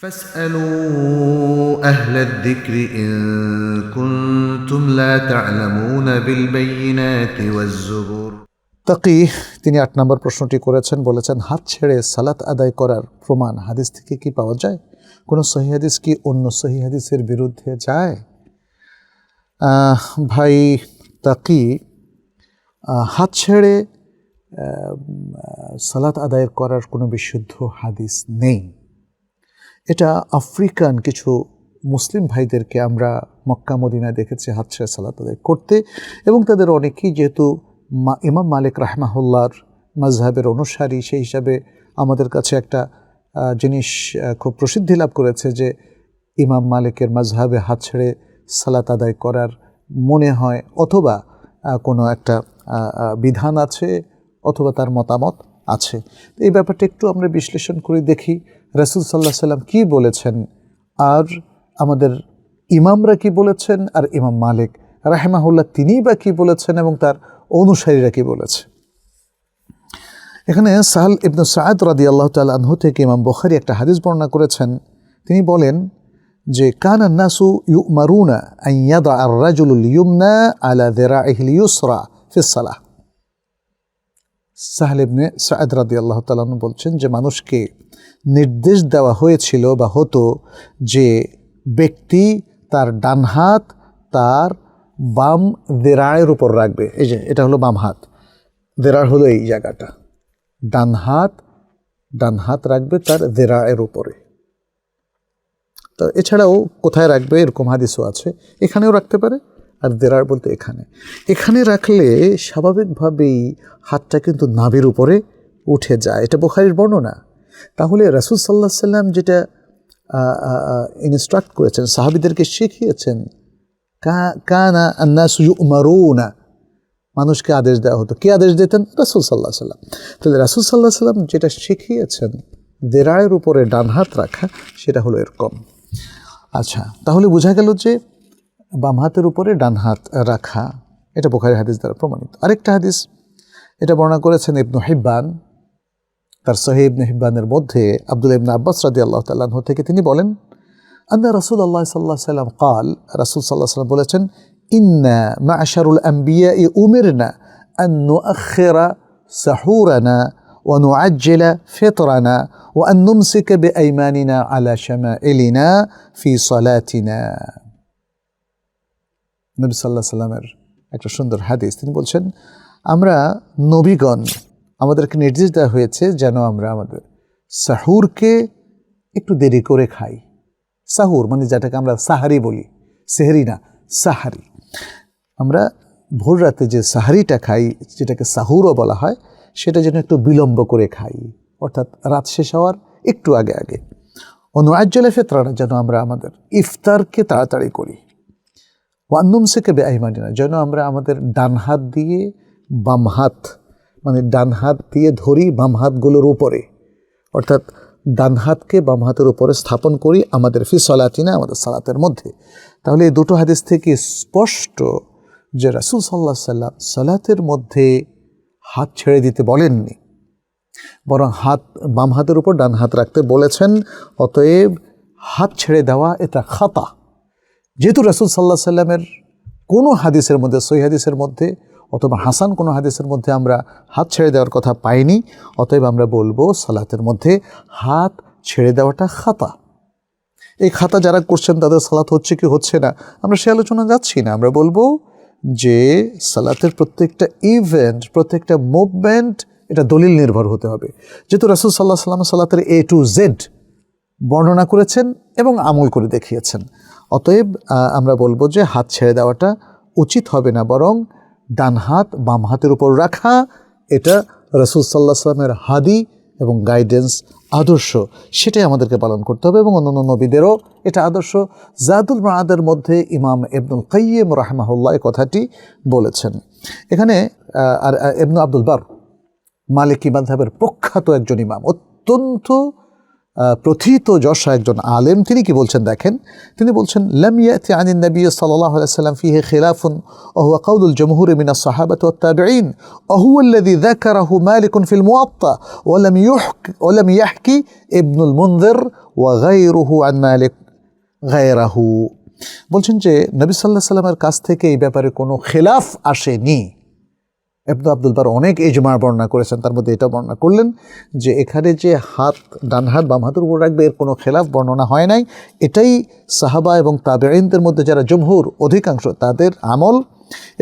فاسألوا أهل الذكر إن كنتم لا تعلمون بالبينات والزبور তাকি তিনি আট নম্বর প্রশ্নটি করেছেন বলেছেন হাত ছেড়ে সালাত আদায় করার প্রমাণ হাদিস থেকে কি পাওয়া যায় কোনো সহি হাদিস কি অন্য সহি হাদিসের বিরুদ্ধে যায় আহ, ভাই তাকি আহ, হাত ছেড়ে আহ, সালাত আদায় করার কোনো বিশুদ্ধ হাদিস নেই এটা আফ্রিকান কিছু মুসলিম ভাইদেরকে আমরা মক্কা, মদিনায় দেখেছি, হাত ছেড়ে সালাত আদায় করতে। এবং তাদের অনেকেই যেহেতু মা, ইমাম মালিক রাহমাহুল্লার মাজহাবের অনুসারী, সেই হিসাবে আমাদের কাছে একটা জিনিস খুব প্রসিদ্ধি লাভ করেছে যে ইমাম মালিকের মাজহাবে হাত ছেড়ে সালাত আদায় করার মনে হয় অথবা কোনো একটা বিধান আছে অথবা তার মতামত। আছে। তো এই ব্যাপারটা একটু আমরা বিশ্লেষণ করে দেখি। রাসুল সাল্লাহ সাল্লাম কী বলেছেন? আর আমাদের ইমামরা কি বলেছেন? আর ইমাম মালিক রাহেমাহুল্লাহ তিনিই বা কী বলেছেন এবং তার অনুসারীরা কি বলেছে? এখানে সাহাল ইবনু সায়দ রাদি আল্লাহ আনহু থেকে ইমাম বখারি একটা হাদিস বর্ণনা করেছেন। তিনি বলেন যে, কানা নাসু ইউ মারুনা আইয়াদা আর রাজুলুল ইউমনা আলা দেরা ইহল ইউসরা ফিসালাহ সাহেল ইবনে সায়দ রাদি আল্লাহ তালন বলছেন যে, মানুষকে নির্দেশ দেওয়া হয়েছিল বা হতো যে, ব্যক্তি তার ডান হাত তার বাম দেরায়ের উপর রাখবে। এই যে, এটা হলো বাম হাত। দেরার হলো এই জায়গাটা। ডান হাত ডান হাত রাখবে তার দেরায়ের উপরে। তো এছাড়াও কোথায় রাখবে এরকম হাদিসও আছে। এখানেও রাখতে পারে। আর দেরার বলতে এখানে। এখানে রাখলে স্বাভাবিকভাবেই হাতটা কিন্তু নাভির উপরে উঠে যায়। এটা বোখারির বর্ণনা। তাহলে রাসুল সাল্লাহ সাল্লাম যেটা ইনস্ট্রাক্ট করেছেন, সাহাবিদেরকে শিখিয়েছেন কানা আন্নাসু ইউমারুনা। মানুষকে আদেশ দেওয়া হতো। কে আদেশ দিতেন? রাসুল সাল্লাহ সাল্লাম তাহলে রাসুল সাল্লাহ সাল্লাম যেটা শিখিয়েছেন দেরায়ের উপরে ডান হাত রাখা, সেটা হলো এরকম। আচ্ছা তাহলে বোঝা গেল যে বাম হাতের উপরে ডান হাত রাখা এটা বোখারি হাদিস দ্বারা প্রমাণিত আরেকটা হাদিস এটা বর্ণনা করেছেন ইবনু হিব্বান তার সহি ইবনু হিব্বানের মধ্যে আব্দুল ইবনা আব্বাস রাদি আল্লাহ তাল্লাহ থেকে তিনি বলেন আন্না রাসুল আল্লাহ সাল্লাহ সাল্লাম কাল রাসুল সাল্লাহ সাল্লাম বলেছেন ইন্না মাশারুল আম্বিয়া ই উমিরনা আন নুআখিরা সাহুরানা ونعجل فطرنا وأن نمسك بأيماننا على شمائلنا في صلاتنا নবী সাল্লাহ সাল্লামের একটা সুন্দর হাদিস। তিনি বলছেন, আমরা নবীগণ, আমাদেরকে নির্দেশ দেওয়া হয়েছে যেন আমরা আমাদের সাহুরকে একটু দেরি করে খাই। সাহুর মানে যেটাকে আমরা সাহারি বলি, সেহরি না, সাহারি। আমরা ভোর রাতে যে সাহারিটা খাই, যেটাকে সাহুরও বলা হয়, সেটা যেন একটু বিলম্ব করে খাই, অর্থাৎ রাত শেষ হওয়ার একটু আগে আগে। অনুরাজ্যলে ফেতরানা যেন আমরা আমাদের ইফতারকে তাড়াতাড়ি করি। ওয়ান্নুম থেকে বেআইমানিনা, যেন আমরা আমাদের ডান হাত দিয়ে বাম হাত মানে ডান হাত দিয়ে ধরি বাম হাতগুলোর উপরে। অর্থাৎ ডান হাতকে বাম হাতের উপরে স্থাপন করি আমাদের ফি সলাতিনা, আমাদের সালাতের মধ্যে। তাহলে এই দুটো হাদিস থেকে স্পষ্ট যে রাসুল সাল্লাহ সাল্লাম সালাতের মধ্যে হাত ছেড়ে দিতে বলেননি, বরং হাত, বাম হাতের উপর ডান হাত রাখতে বলেছেন, অতএব হাত ছেড়ে দেওয়া এটা খাতা। যেহেতু রাসুল সাল্লাহ সাল্লামের কোনো হাদিসের মধ্যে সই হাদিসের মধ্যে অথবা হাসান কোনো হাদিসের মধ্যে আমরা হাত ছেড়ে দেওয়ার কথা পাইনি, অতএব আমরা বলব সালাতের মধ্যে হাত ছেড়ে দেওয়াটা খাতা। এই খাতা যারা করছেন তাদের সালাত হচ্ছে কি হচ্ছে না, আমরা সে আলোচনা যাচ্ছি না। আমরা বলব যে সালাতের প্রত্যেকটা ইভেন্ট প্রত্যেকটা মুভমেন্ট এটা দলিল নির্ভর হতে হবে। যেহেতু রাসুল সাল্লাহ সাল্লাম সালাতের এ টু জেড বর্ণনা করেছেন এবং আমল করে দেখিয়েছেন। অতএব আমরা বলব যে হাত ছেড়ে দেওয়াটা উচিত হবে না, বরং ডান হাত বাম হাতের উপর রাখা, এটা রসুল সাল্লাহ সাল্লামের হাদি এবং গাইডেন্স, আদর্শ, সেটাই আমাদেরকে পালন করতে হবে এবং অন্যান্য নবীদেরও এটা আদর্শ। জাদুল মাহাদের মধ্যে ইমাম এবনুল কাইম রাহমাহুল্লাহ কথাটি বলেছেন। এখানে আর ইবনু আব্দুল বার, মালিকি মাযহাবের প্রখ্যাত একজন ইমাম, অত্যন্ত প্রথিত যশা একজন আলেম, তিনি কি বলছেন দেখেন? তিনি বলছেন লামিয়াতি আনিন নবী সাল্লাহ সাল্লাম ফিহে খেলাফুন অহুয়া কাউদুল জমহুর মিনা সাহাবাত তাবেইন অহুয়াল্লাদি দাকারাহু মালিকুন ফিল মুআত্তা ওয়ালাম ইউহক ওয়ালাম ইয়াহকি ইবনুল মুনজির ওয়া গায়রুহু আন মালিক গায়রাহু। বলছেন যে, নবী সাল্লাহ সাল্লামের কাছ থেকে এই ব্যাপারে কোনো খেলাফ আসেনি। এবদু আব্দুল বার অনেক ইজমা বর্ণনা করেছেন, তার মধ্যে এটা বর্ণনা করলেন যে এখানে যে হাত, ডান হাত বাম হাতের উপর রাখবে, এর কোনো খেলাফ বর্ণনা হয় নাই। এটাই সাহাবা এবং তাবেইনদের মধ্যে যারা জমহুর, অধিকাংশ তাদের আমল।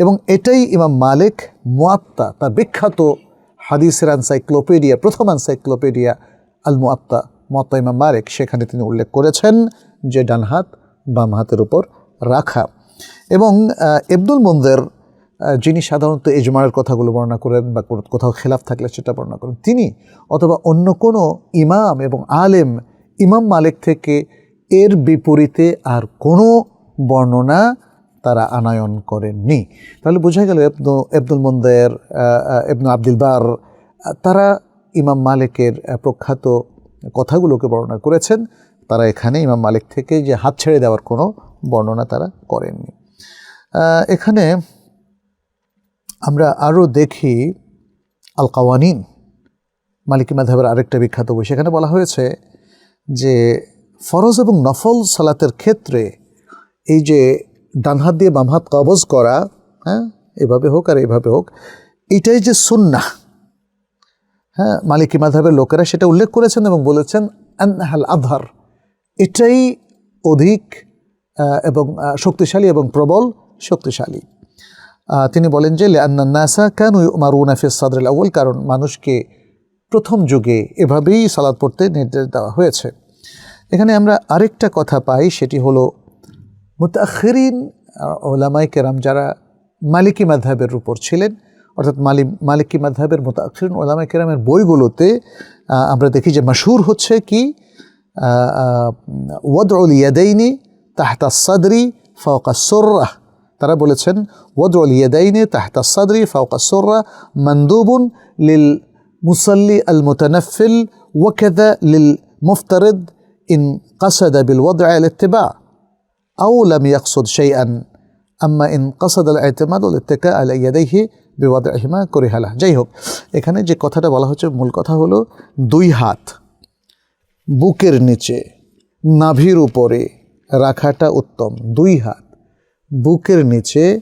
এবং এটাই ইমাম মালিক মুয়াত্তা তার বিখ্যাত হাদিসের এনসাইক্লোপিডিয়া প্রথম এনসাইক্লোপিডিয়া আল মুয়াত্তা মুয়াত্তা ইমাম মালিক, সেখানে তিনি উল্লেখ করেছেন যে ডান হাত বাম হাতের উপর রাখা। এবং ইবনুল মন্দের যিনি সাধারণত ইজমারের কথাগুলো বর্ণনা করেন বা কোথাও খেলাফ থাকলে সেটা বর্ণনা করেন, তিনি অথবা অন্য কোনো ইমাম এবং আলেম, ইমাম মালিক থেকে এর বিপরীতে আর কোনো বর্ণনা তারা আনায়ন করেননি। তাহলে বোঝা গেল এবনু এবনুল মন্দের এবনু আব্দুল বার, তারা ইমাম মালিকের প্রখ্যাত কথাগুলোকে বর্ণনা করেছেন। তারা এখানে ইমাম মালিক থেকে যে হাত ছেড়ে দেওয়ার কোনো বর্ণনা তারা করেননি। এখানে আমরা আরও দেখি আল কাওয়ানিন মালিকি মাধাবের আরেকটা বিখ্যাত বই। সেখানে বলা হয়েছে যে ফরজ এবং নফল সালাতের ক্ষেত্রে এই যে ডান হাত দিয়ে বাম হাত কবজ করা হ্যাঁ এভাবে হোক আর এভাবে হোক, এটাই যে সুন্না হ্যাঁ মালিকী মাধাবের লোকেরা সেটা উল্লেখ করেছেন এবং বলেছেন, আনহাল আধার এটাই অধিক এবং শক্তিশালী এবং প্রবল শক্তিশালী। তিনি বলেন যে নাসা কেন মারুনা ফিস সাদরুল আউ্ল কারণ মানুষকে প্রথম যুগে এভাবেই সালাদ পড়তে নির্দেশ দেওয়া হয়েছে। এখানে আমরা আরেকটা কথা পাই, সেটি হলো মুতাখিরিন ওলামাই কেরাম যারা মালিকি মাধাবের উপর ছিলেন, অর্থাৎ মালি, মালিকি মাধাবের মুতাখিরিন ওলামাই কেরামের বইগুলোতে আমরা দেখি যে মাসহুর হচ্ছে কি ওয়াদউল ইয়াদাইনি তাহতা সাদরি ফাওকা সুররাহ তারা বলেছেন ওদরল ইয়াদাইনে তাহতা সাদরি ফাউকাসোর্রা মন্দুবুন লিল মুসল্লি আল মোতানফিল ওয়াকেদা লিল মুফতারেদ ইন কাসাদা বিল ওয়াদ আল ইত্তেবা। আউ লাম ইয়াকসুদ শাইআন, আম্মা ইন কাসাদ আল আয়তেমাদ উল ইত্তেকা আল ইয়াদাইহি বিবাদ আহিমা করিহালা। যাই হোক, এখানে যে কথাটা বলা হচ্ছে, মূল কথা হলো দুই হাত বুকের নিচে, নাভির উপরে রাখাটা উত্তম। দুই হাত। বুকের নিচে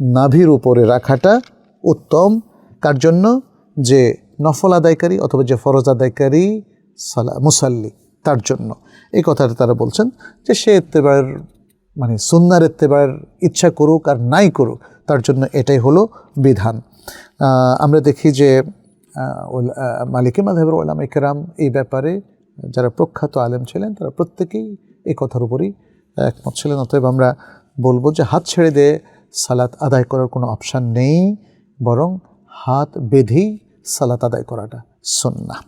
নাভির উপরে রাখাটা উত্তম। কার জন্য? যে নফল আদায়কারী অথবা যে ফরজ আদায়কারী সালা মুসাল্লি, তার জন্য। এই কথাটা তারা বলছেন যে সে এত্তেবার মানে সুন্নার এত্তেবার ইচ্ছা করুক আর নাই করুক, তার জন্য এটাই হলো বিধান। আমরা দেখি যে ওল- মাধবের ওলাম একরাম এই ব্যাপারে যারা প্রখ্যাত আলেম ছিলেন, তারা প্রত্যেকেই এই কথার উপরই একমত ছিলেন। অতএব আমরা বলব যে হাত ছেড়ে দিয়ে সালাত আদায় করার কোনো অপশান নেই, বরং হাত বেঁধেই সালাত আদায় করাটা সুন্নাহ।